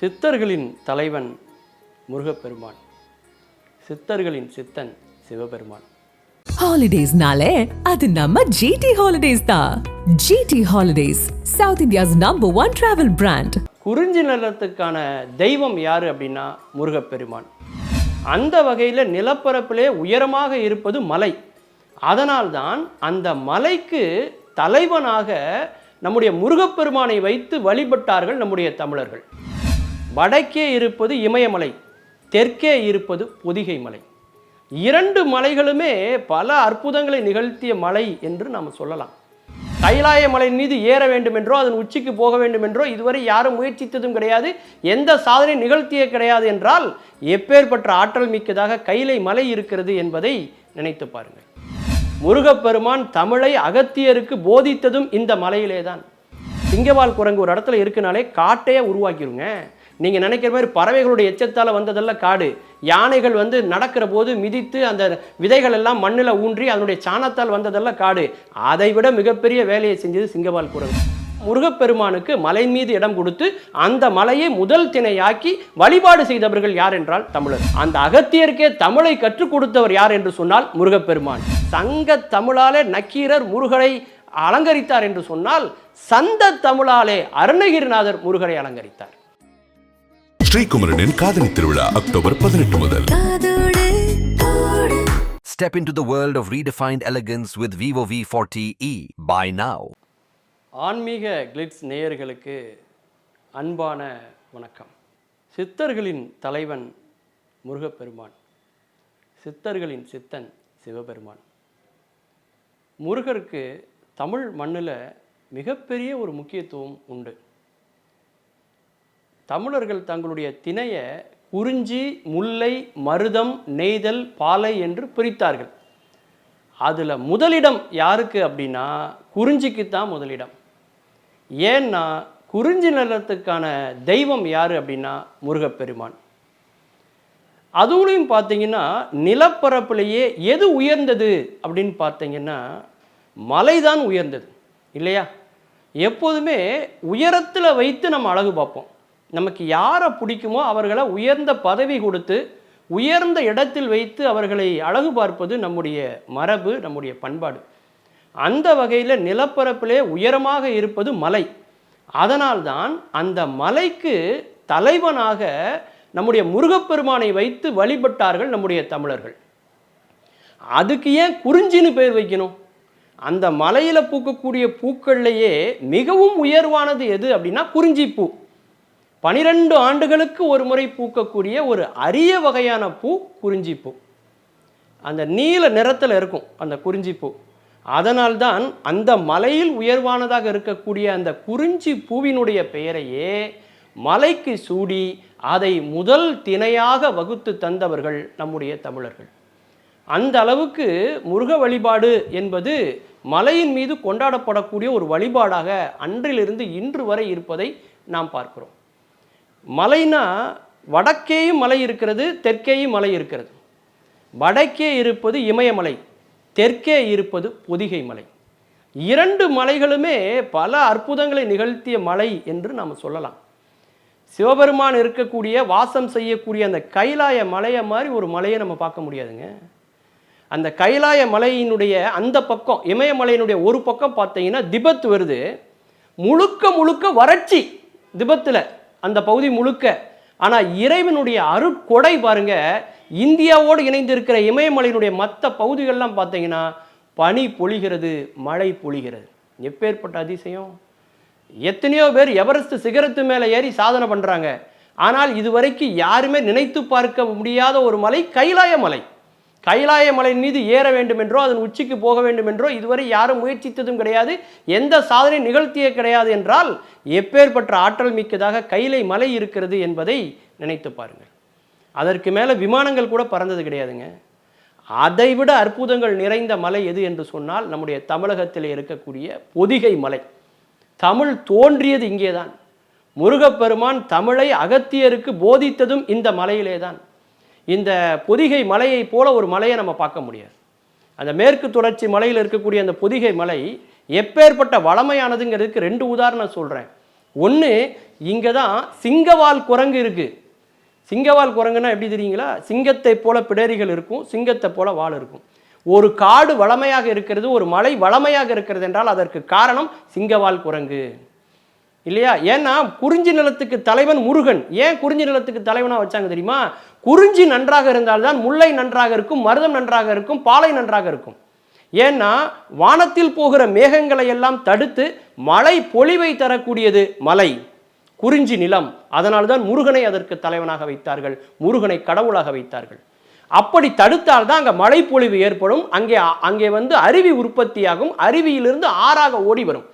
சித்தர்களின் தலைவன் முருகப்பெருமான். சித்தர்களின் சித்தன் சிவபெருமான். ஹாலிடேஸ்னாலே அது நம்ம ஜிடி ஹாலிடேஸ் தான் GT holidays South India's number one travel brand குறிஞ்சி நிலத்துக்கான தெய்வம் யார் அப்படின்னா முருகப்பெருமான். அந்த வகையில் நிலப்பரப்பிலே உயரமாக இருப்பது மலை. அதனால்தான் அந்த மலைக்கு தலைவனாக நம்முடைய முருகப்பெருமானை வைத்து வழிபட்டார்கள் நம்முடைய தமிழர்கள். வடக்கே இருப்பது இமயமலை தெற்கே இருப்பது பொதிகை மலை இரண்டு மலைகளுமே பல அற்புதங்களை நிகழ்த்திய மலை என்று நாம் சொல்லலாம். கைலாய மலையின் மீது ஏற வேண்டும் என்றோ அதன் உச்சிக்கு போக வேண்டும் என்றோ இதுவரை யாரும் முயற்சித்ததும் கிடையாது எந்த சாதனை நிகழ்த்திய கிடையாது என்றால் எப்பேற்பட்ட ஆற்றல் மிக்கதாக கைலை மலை இருக்கிறது என்பதை நினைத்து பாருங்கள். முருகப்பெருமான் தமிழை அகத்தியருக்கு போதித்ததும் இந்த மலையிலே தான் சிங்கவால் குரங்கு ஒரு இடத்துல இருக்குனாலே காட்டையே உருவாக்கிடுங்க நீங்கள் நினைக்கிற மாதிரி பறவைகளுடைய எச்சத்தால் வந்ததெல்லாம் காடு. யானைகள் வந்து நடக்கிற போது மிதித்து அந்த விதைகள் எல்லாம் மண்ணில் ஊன்றி அதனுடைய சாணத்தால் வந்ததெல்லாம் காடு. அதை விட மிகப்பெரிய வேலையை செஞ்சது சிங்கவால் குரங்கு முருகப்பெருமானுக்கு மலை மீது இடம் கொடுத்து அந்த மலையை முதல் திணையாக்கி வழிபாடு செய்தவர்கள் யார் என்றால் தமிழர். அந்த அகத்தியருக்கே தமிழை கற்றுக் கொடுத்தவர் யார் என்று சொன்னால் முருகப்பெருமான். சங்க தமிழாலே நக்கீரர் முருகரை அலங்கரித்தார் என்று சொன்னால் சந்த தமிழாலே அருணகிரிநாதர் முருகரை அலங்கரித்தார். ஸ்ரீகுமரனின் காதலி திருவிழா அக்டோபர் பதினெட்டு முதல். Step into the world of redefined elegance with Vivo V40e. Buy now. ஆன்மீக கிளிட்ஸ் நேயர்களுக்கு அன்பான வணக்கம். சித்தர்களின் தலைவன் முருகப்பெருமான். சித்தர்களின் சித்தன் சிவபெருமான். முருகருக்கு தமிழ் மண்ணில் மிகப்பெரிய ஒரு முக்கியத்துவம் உண்டு. தமிழர்கள் தங்களுடைய திணையை குறிஞ்சி முல்லை மருதம் நெய்தல் பாலை என்று பிரித்தார்கள். அதில் முதலிடம் யாருக்கு அப்படின்னா குறிஞ்சிக்கு தான் முதலிடம். ஏன்னா குறிஞ்சி நிலத்துக்கான தெய்வம் யார் அப்படின்னா முருகப்பெருமான். அதுவும் பார்த்தீங்கன்னா நிலப்பரப்புலேயே எது உயர்ந்தது அப்படின்னு பார்த்தீங்கன்னா மலைதான் உயர்ந்தது இல்லையா? எப்போதுமே உயரத்தில் வைத்து நம்ம அழகு பார்ப்போம். நமக்கு யாரை பிடிக்குமோ அவர்களை உயர்ந்த பதவி கொடுத்து உயர்ந்த இடத்தில் வைத்து அவர்களை அழகு பார்ப்பது நம்முடைய மரபு நம்முடைய பண்பாடு. அந்த வகையில் நிலப்பரப்பிலே உயரமாக இருப்பது மலை. அதனால்தான் அந்த மலைக்கு தலைவனாக நம்முடைய முருகப்பெருமானை வைத்து வழிபட்டார்கள் நம்முடைய தமிழர்கள். அதுக்கு ஏன் குறிஞ்சின்னு பேர் வைக்கணும்? அந்த மலையில் பூக்கக்கூடிய பூக்கள்லேயே மிகவும் உயர்வானது எது அப்படின்னா குறிஞ்சி பூ. பனிரெண்டு ஆண்டுகளுக்கு ஒரு முறை பூக்கக்கூடிய ஒரு அரிய வகையான பூ குறிஞ்சிப்பூ. அந்த நீல நிறத்தில் இருக்கும் அந்த குறிஞ்சிப்பூ. அதனால்தான் அந்த மலையில் உயர்வானதாக இருக்கக்கூடிய அந்த குறிஞ்சி பூவினுடைய பெயரையே மலைக்கு சூடி அதை முதல் திணையாக வகுத்து தந்தவர்கள் நம்முடைய தமிழர்கள். அந்த அளவுக்கு முருக வழிபாடு என்பது மலையின் மீது கொண்டாடப்படக்கூடிய ஒரு வழிபாடாக அன்றிலிருந்து இன்று வரை இருப்பதை நாம் பார்க்கிறோம். மலைனா வடக்கேயும் மலை இருக்கிறது தெற்கேயும் மலை இருக்கிறது. வடக்கே இருப்பது இமயமலை தெற்கே இருப்பது பொதிகை மலை. இரண்டு மலைகளுமே பல அற்புதங்களை நிகழ்த்திய மலை என்று நாம் சொல்லலாம். சிவபெருமான் இருக்கக்கூடிய வாசம் செய்யக்கூடிய அந்த கைலாய மலையை மாதிரி ஒரு மலையை நம்ம பார்க்க முடியாதுங்க. அந்த கைலாய மலையினுடைய அந்த பக்கம் இமயமலையினுடைய ஒரு பக்கம் பார்த்தீங்கன்னா திபத் வருது. முழுக்க முழுக்க வறட்சி திபத்தில். அந்த பகுதி முழுக்க. ஆனால் இறைவனுடைய அருட்கொடை பாருங்க இந்தியாவோடு இணைந்து இருக்கிற இமயமலையினுடைய மற்ற பகுதிகள்லாம் பார்த்தீங்கன்னா பனி பொழிகிறது மழை பொழிகிறது. எப்பேற்பட்ட அதிசயம்? எத்தனையோ பேர் எவரெஸ்ட் சிகரத்து மேலே ஏறி சாதனை பண்ணுறாங்க ஆனால் இதுவரைக்கும் யாருமே நினைத்து பார்க்க முடியாத ஒரு மலை கைலாய மலை. கைலாய மலையின் மீது ஏற வேண்டும் என்றோ அதன் உச்சிக்கு போக வேண்டும் என்றோ இதுவரை யாரும் முயற்சித்ததும் கிடையாது எந்த சாதனை நிகழ்த்திய கிடையாது என்றால் எப்பேற்பட்ட ஆற்றல் மிக்கதாக கைலை மலை இருக்கிறது என்பதை நினைத்து பாருங்கள். அதற்கு மேலே விமானங்கள் கூட பறந்தது கிடையாதுங்க. அதைவிட அற்புதங்கள் நிறைந்த மலை எது என்று சொன்னால் நம்முடைய தமிழகத்தில் இருக்கக்கூடிய பொதிகை மலை. தமிழ் தோன்றியது இங்கேதான். முருகப்பெருமான் தமிழை அகத்தியருக்கு போதித்ததும் இந்த மலையிலே தான் இந்த பொதிகை மலையை போல ஒரு மலையை நம்ம பார்க்க முடியாது. அந்த மேற்கு தொடர்ச்சி மலையில் இருக்கக்கூடிய அந்த பொதிகை மலை எப்பேற்பட்ட வளமையானதுங்கிறதுக்கு ரெண்டு உதாரணம் சொல்கிறேன் ஒன்று இங்கே தான் சிங்கவால் குரங்கு இருக்குது சிங்கவால் குரங்குன்னா எப்படி தெரியுங்களா? சிங்கத்தை போல பிடரிகள் இருக்கும் சிங்கத்தை போல வால் இருக்கும். ஒரு காடு வளமையாக இருக்கிறது ஒரு மலை வளமையாக இருக்கிறது என்றால் அதற்கு காரணம் சிங்கவால் குரங்கு. இல்லையா? ஏன்னா குறிஞ்சி நிலத்துக்கு தலைவன் முருகன். ஏன் குறிஞ்சி நிலத்துக்கு தலைவனாக வச்சாங்க தெரியுமா? குறிஞ்சி நன்றாக இருந்தால்தான் முல்லை நன்றாக இருக்கும் மருதம் நன்றாக இருக்கும் பாலை நன்றாக இருக்கும். ஏன்னா வானத்தில் போகிற மேகங்களை எல்லாம் தடுத்து மழை பொழிவை தரக்கூடியது மலை குறிஞ்சி நிலம். அதனால்தான் முருகனை அதற்கு தலைவனாக வைத்தார்கள் முருகனை கடவுளாக வைத்தார்கள். அப்படி தடுத்தால் தான் அங்கே மழைப்பொழிவு ஏற்படும் அங்கே அங்கே வந்து அருவி உற்பத்தியாகும் அருவியிலிருந்து ஆறாக ஓடி வரும்.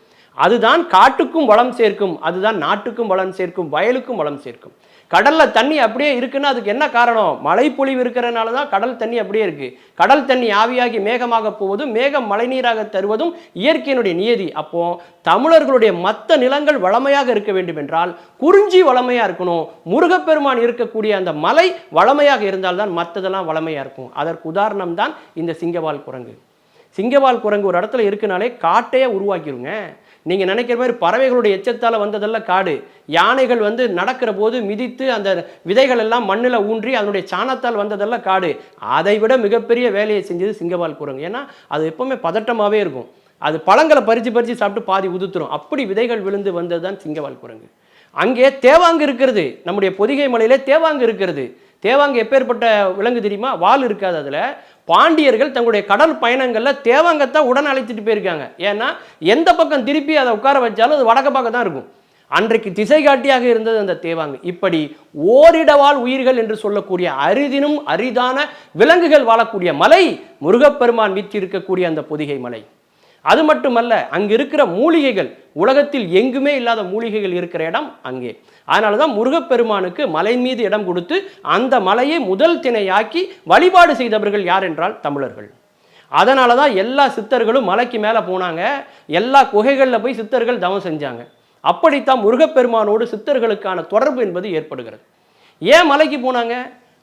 அதுதான் காட்டுக்கும் வளம் சேர்க்கும் அதுதான் நாட்டுக்கும் வளம் சேர்க்கும் வயலுக்கும் வளம் சேர்க்கும். கடல்ல தண்ணி அப்படியே இருக்குன்னா அதுக்கு என்ன காரணம்? மழைப்பொழிவு இருக்கிறனால தான் கடல் தண்ணி அப்படியே இருக்கு. கடல் தண்ணி ஆவியாகி மேகமாக போவதும் மேகம் மழைநீராக தருவதும் இயற்கையினுடைய நியதி. அப்போ தமிழர்களுடைய மற்ற நிலங்கள் வளமையாக இருக்க வேண்டும் என்றால் குறிஞ்சி வளமையா இருக்கணும். முருகப்பெருமான் இருக்கக்கூடிய அந்த மலை வளமையாக இருந்தால்தான் மற்றதெல்லாம் வளமையா இருக்கும். அதற்கு உதாரணம் தான் இந்த சிங்கவால் குரங்கு. சிங்கவால் குரங்கு ஒரு இடத்துல இருக்குனாலே காட்டையே உருவாக்கிடுங்க நீங்கள் நினைக்கிற மாதிரி பறவைகளுடைய எச்சத்தால் வந்ததெல்லாம் காடு. யானைகள் வந்து நடக்கிற போது மிதித்து அந்த விதைகள் எல்லாம் மண்ணில் ஊன்றி அதனுடைய சாணத்தால் வந்ததெல்லாம் காடு. அதை விட மிகப்பெரிய வேலையை செஞ்சது சிங்கவால் குரங்கு ஏன்னா அது எப்பவுமே பதட்டமாகவே இருக்கும். அது பழங்களை பறித்து பறித்து சாப்பிட்டு பாதி உதுத்துரும். அப்படி விதைகள் விழுந்து வந்தது தான் சிங்கவால் குரங்கு அங்கே தேவாங்கு இருக்கிறது. நம்முடைய பொதிகை மலையிலே தேவாங்கு இருக்கிறது. தேவாங்கு எப்பேற்பட்ட விலங்கு தெரியுமா? வால் இருக்காது அதில். பாண்டியர்கள் தங்களுடைய கடல் பயணங்களில் தேவாங்கத்தான் உடன் அழைச்சிட்டு போயிருக்காங்க. ஏன்னா எந்த பக்கம் திருப்பி அதை உட்கார வச்சாலும் அது வடக்க பக்கம் தான் இருக்கும். அன்றைக்கு திசை காட்டியாக இருந்தது அந்த தேவாங்கு. இப்படி ஓரிடவாள் உயிர்கள் என்று சொல்லக்கூடிய அரிதினும் அரிதான விலங்குகள் வாழக்கூடிய மலை முருகப்பெருமான் வீற்றிருக்கக்கூடிய இருக்கக்கூடிய அந்த பொதிகை மலை. அது மட்டுமல்ல அங்கே இருக்கிற மூலிகைகள் உலகத்தில் எங்குமே இல்லாத மூலிகைகள் இருக்கிற இடம் அங்கே. அதனால தான் முருகப்பெருமானுக்கு மலை மீது இடம் கொடுத்து அந்த மலையை முதல் திணையாக்கி வழிபாடு செய்தவர்கள் யார் என்றால் தமிழர்கள். அதனால தான் எல்லா சித்தர்களும் மலைக்கு மேலே போனாங்க. எல்லா குகைகளில் போய் சித்தர்கள் தவம் செஞ்சாங்க. அப்படித்தான் முருகப்பெருமானோடு சித்தர்களுக்கான தொடர்பு என்பது ஏற்படுகிறது. ஏன் மலைக்கு போனாங்க?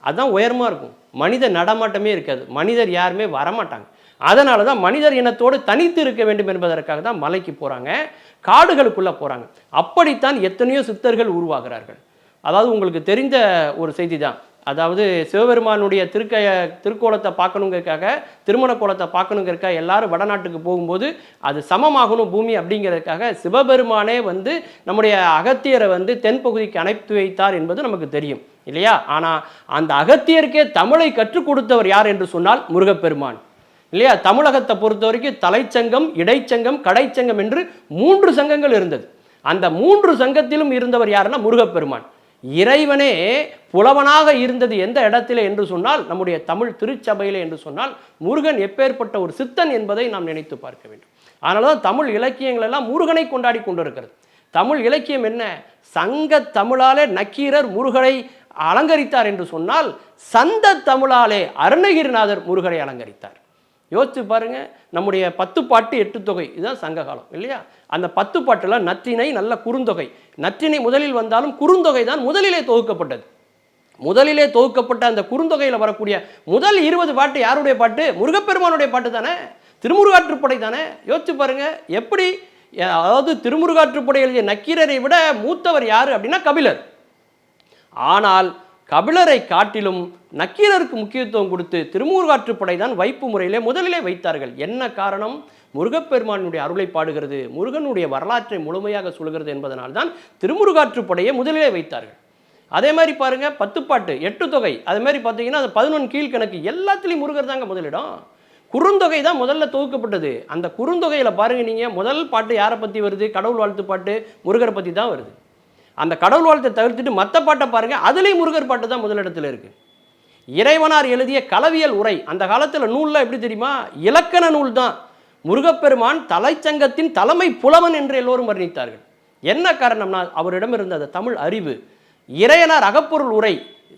அதுதான் உயரமாக இருக்கும். மனித நடமாட்டமே இருக்காது. மனிதர் யாருமே வரமாட்டாங்க. அதனால தான் மனிதர் இனத்தோடு தனித்து இருக்க வேண்டும் என்பதற்காக தான் மலைக்கு போகிறாங்க காடுகளுக்குள்ளே போகிறாங்க அப்படித்தான் எத்தனையோ சித்தர்கள் உருவாகிறார்கள். அதாவது உங்களுக்கு தெரிந்த ஒரு செய்தி தான். அதாவது சிவபெருமானுடைய திருக்க திருக்கோலத்தை பார்க்கணுங்கிறதுக்காக திருமண கோலத்தை பார்க்கணுங்கிறக்காக எல்லாரும் வடநாட்டுக்கு போகும்போது அது சமமாகணும் பூமி அப்படிங்கிறதுக்காக சிவபெருமானே வந்து நம்முடைய அகத்தியரை வந்து தென்பகுதிக்கு அனுப்பி வைத்தார் என்பது நமக்கு தெரியும் இல்லையா? ஆனால் அந்த அகத்தியருக்கே தமிழை கற்றுக் கொடுத்தவர் யார் என்று சொன்னால் முருகப்பெருமான் இல்லையா? தமிழகத்தை பொறுத்த வரைக்கும் தலைச்சங்கம் இடைச்சங்கம் கடைச்சங்கம் என்று மூன்று சங்கங்கள் இருந்தது. அந்த மூன்று சங்கத்திலும் இருந்தவர் யாருன்னா முருகப்பெருமான். இறைவனே புலவனாக இருந்தது எந்த இடத்திலே என்று சொன்னால் நம்முடைய தமிழ் திருச்சபையிலே என்று சொன்னால் முருகன் எப்பேற்பட்ட ஒரு சித்தன் என்பதை நாம் நினைத்து பார்க்க வேண்டும். அதனால தான் தமிழ் இலக்கியங்கள் எல்லாம் முருகனை கொண்டாடி கொண்டிருக்கிறது. தமிழ் இலக்கியம் என்ன? சங்க தமிழாலே நக்கீரர் முருகனை அலங்கரித்தார் என்று சொன்னால் சந்த தமிழாலே அருணகிரிநாதர் முருகனை அலங்கரித்தார். யோசித்து பாருங்கள் நம்முடைய பத்து பாட்டு எட்டு தொகை. இதுதான் சங்க காலம் இல்லையா? அந்த பத்து பாட்டில் நற்றினை நல்ல குறுந்தொகை. நற்றினை முதலில் வந்தாலும் குறுந்தொகை தான் முதலிலே தொகுக்கப்பட்டது. முதலிலே தொகுக்கப்பட்ட அந்த குறுந்தொகையில் வரக்கூடிய முதல் இருபது பாட்டு யாருடைய பாட்டு? முருகப்பெருமானுடைய பாட்டு தானே? திருமுருகாற்றுப்படை தானே? யோசிச்சு பாருங்க எப்படி அதாவது திருமுருகாற்றுப்படை எழுதிய நக்கீரரை விட மூத்தவர் யார் அப்படின்னா கபிலர். ஆனால் கபிலரை காட்டிலும் நக்கீரருக்கு முக்கியத்துவம் கொடுத்து திருமூர்காற்றுப்படை தான் வைப்பு முறையிலே முதலிலே வைத்தார்கள். என்ன காரணம்? முருகப்பெருமானுடைய அருளை பாடுகிறது முருகனுடைய வரலாற்றை முழுமையாக சொல்கிறது என்பதனால்தான் திருமுருகாற்றுப்படையை முதலிலே வைத்தார்கள். அதே மாதிரி பாருங்க பத்துப்பாட்டு எட்டு தொகை. அதே மாதிரி பார்த்தீங்கன்னா அது பதினொன்று கீழ்கணக்கு. எல்லாத்துலேயும் முருகர் தாங்க முதலிடம். குறுந்தொகை தான் முதல்ல தொகுக்கப்பட்டது. அந்த குறுந்தொகையில் பாருங்க நீங்கள் முதல் பாட்டு யாரை பற்றி வருது? கடவுள் வாழ்த்து பாட்டு முருகரை பற்றி தான் வருது. அந்த கடவுள் வாழ்த்தை தவிர்த்துட்டு மற்ற பாட்டை பாருங்கள் அதுலேயும் முருகர் பாட்டு தான் முதலிடத்தில் இருக்குது இறைவனார் எழுதிய கலவியல் உரை அந்த காலத்தில் நூலில் எப்படி தெரியுமா? இலக்கண நூல் தான். முருகப்பெருமான் தலைச்சங்கத்தின் தலைமை புலவன் என்று எல்லோரும் வர்ணித்தார்கள். என்ன காரணம்னா அவரிடம் இருந்த அந்த தமிழ் அறிவு. இறையனார் அகப்பொருள் உரை.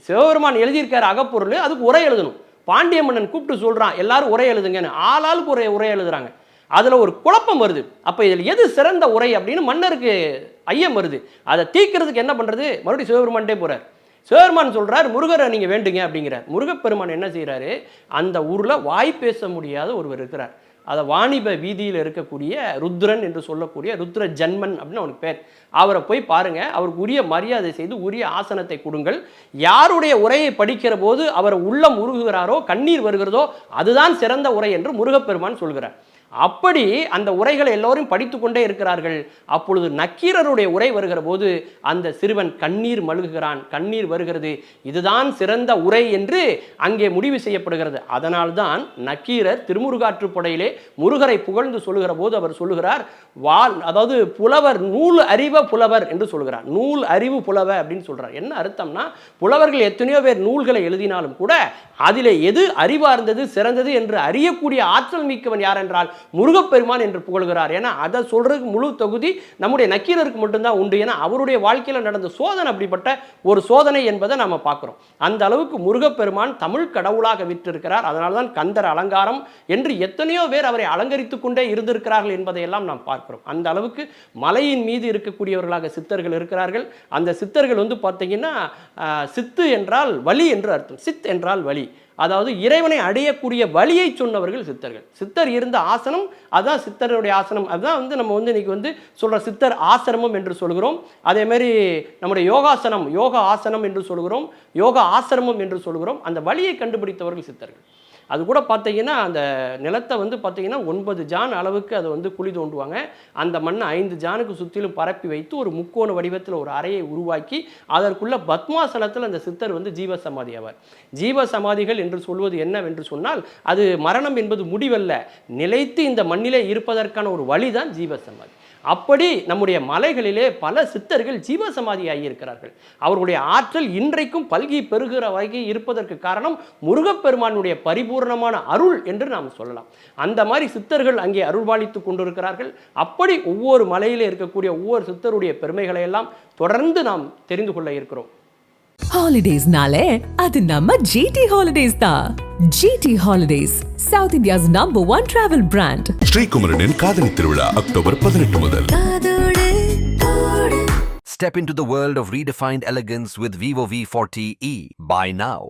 சிவபெருமான் எழுதியிருக்கார் அகப்பொருள் அதுக்கு உரை எழுதணும். பாண்டிய மன்னன் கூப்பிட்டு சொல்கிறான் எல்லாரும் உரை எழுதுங்கன்னு. ஆளாளுக்கு உரை உரை எழுதுறாங்க. அதில் ஒரு குழப்பம் வருது. அப்போ இதில் எது சிறந்த உரை அப்படின்னு மன்னருக்கு ஐயம் வருது. அதை தீக்கிறதுக்கு என்ன பண்ணுறது மறுபடியும் சிவபெருமான்டே போகிறார் சிவபெருமான் சொல்கிறார் முருகரை நீங்கள் வேண்டுங்க அப்படிங்கிறார். முருகப்பெருமான் என்ன செய்கிறாரு அந்த ஊரில் வாய் பேச முடியாத ஒருவர் இருக்கிறார். அதை வாணிப வீதியில் இருக்கக்கூடிய ருத்ரன் என்று சொல்லக்கூடிய ருத்ர ஜன்மன் அப்படின்னு அவனுக்கு பேர். அவரை போய் பாருங்க. அவருக்கு உரிய மரியாதை செய்து உரிய ஆசனத்தை கொடுங்கள். யாருடைய உரையை படிக்கிற போது அவர் உள்ளம் உருகுகிறாரோ கண்ணீர் வருகிறதோ அதுதான் சிறந்த உரை என்று முருகப்பெருமான் சொல்கிறார். அப்படி அந்த உரைகளை எல்லோரும் படித்து கொண்டே இருக்கிறார்கள். அப்பொழுது நக்கீரருடைய உரை வருகிற போது அந்த சிறுவன் கண்ணீர் மழுகுகிறான். கண்ணீர் வருகிறது. இதுதான் சிறந்த உரை என்று அங்கே முடிவு செய்யப்படுகிறது. அதனால்தான் நக்கீரர் திருமுருகாற்றுப்படையிலே முருகரை புகழ்ந்து சொல்லுகிற போது அவர் சொல்லுகிறார் வால் அதாவது புலவர் நூல் அறிவ புலவர் என்று சொல்கிறார் நூல் அறிவு புலவ அப்படின்னு சொல்கிறார் என்ன அர்த்தம்னா புலவர்கள் எத்தனையோ பேர் நூல்களை எழுதினாலும் கூட அதில் எது அறிவார்ந்தது சிறந்தது என்று அறியக்கூடிய ஆற்றல் மிக்கவன் யார் என்றால் முருகப்பெருமான் என்று புகழ்கிறார். ஏன்னா அதை சொல்றதுக்கு முழு தொகுதி நம்முடைய நக்கீரருக்கு மட்டும்தான் உண்டு. ஏன்னா அவருடைய வாழ்க்கையில் நடந்த சோதனை அப்படிப்பட்ட ஒரு சோதனை என்பதை நம்ம பார்க்குறோம். அந்த அளவுக்கு முருகப்பெருமான் தமிழ் கடவுளாக விற்றிருக்கிறார். அதனால தான் கந்தர் அலங்காரம் என்று எத்தனையோ பேர் அவரை அலங்கரித்துக் கொண்டே இருந்திருக்கிறார்கள் என்பதையெல்லாம் நாம் பார்க்கிறோம். அந்த அளவுக்கு மலையின் மீது இருக்கக்கூடியவர்களாக சித்தர்கள் இருக்கிறார்கள். அந்த சித்தர்கள் வந்து பார்த்தீங்கன்னா சித்து என்றால் வலி என்று அர்த்தம். சித் என்றால் வலி. அதாவது இறைவனை அடையக்கூடிய வழியை சொன்னவர்கள் சித்தர்கள். சித்தர் இருந்த ஆசனம் அதுதான் சித்தருடைய ஆசனம். அதுதான் வந்து நம்ம வந்து இன்னைக்கு வந்து சொல்கிற சித்தர் ஆசிரமம் என்று சொல்கிறோம். அதேமாரி நம்முடைய யோகாசனம் யோகா ஆசனம் என்று சொல்கிறோம். யோகா ஆசிரமம் என்று சொல்கிறோம். அந்த வழியை கண்டுபிடித்தவர்கள் சித்தர்கள். அது கூட பார்த்தீங்கன்னா அந்த நிலத்தை வந்து பார்த்தீங்கன்னா ஒன்பது ஜான் அளவுக்கு அதை வந்து குழி தோண்டுவாங்க. அந்த மண்ணை ஐந்து ஜானுக்கு சுற்றிலும் பரப்பி வைத்து ஒரு முக்கோண வடிவத்தில் ஒரு அறையை உருவாக்கி அதற்குள்ள பத்மாசனத்தில் அந்த சித்தர் வந்து ஜீவ சமாதி ஆவார். ஜீவ சமாதிகள் என்று சொல்வது என்னவென்று சொன்னால் அது மரணம் என்பது முடிவல்ல. நிலைத்து இந்த மண்ணிலே இருப்பதற்கான ஒரு வழிதான் ஜீவ சமாதி அப்படி நம்முடைய மலைகளிலே பல சித்தர்கள் ஜீவசமாதி ஆகியிருக்கிறார்கள் அவர்களுடைய ஆற்றல் இன்றைக்கும் பல்கி பெருகிற வகை இருப்பதற்கு காரணம் முருகப்பெருமானுடைய பரிபூர்ணமான அருள் என்று நாம் சொல்லலாம். அந்த மாதிரி சித்தர்கள் அங்கே அருள்பாலித்து கொண்டிருக்கிறார்கள். அப்படி ஒவ்வொரு மலையிலே இருக்கக்கூடிய ஒவ்வொரு சித்தருடைய பெருமைகளை எல்லாம் தொடர்ந்து நாம் தெரிந்து கொள்ள இருக்கிறோம். ஹாலிடேஸ்னாலே அது நம்ம ஜிடி ஹாலிடேஸ் தான் GT holidays South India's number one travel brand ஸ்ரீகுமரனின் காதலி திருவிழா அக்டோபர் பதினெட்டு முதல் Step into the world of redefined elegance with Vivo V40e. Buy now.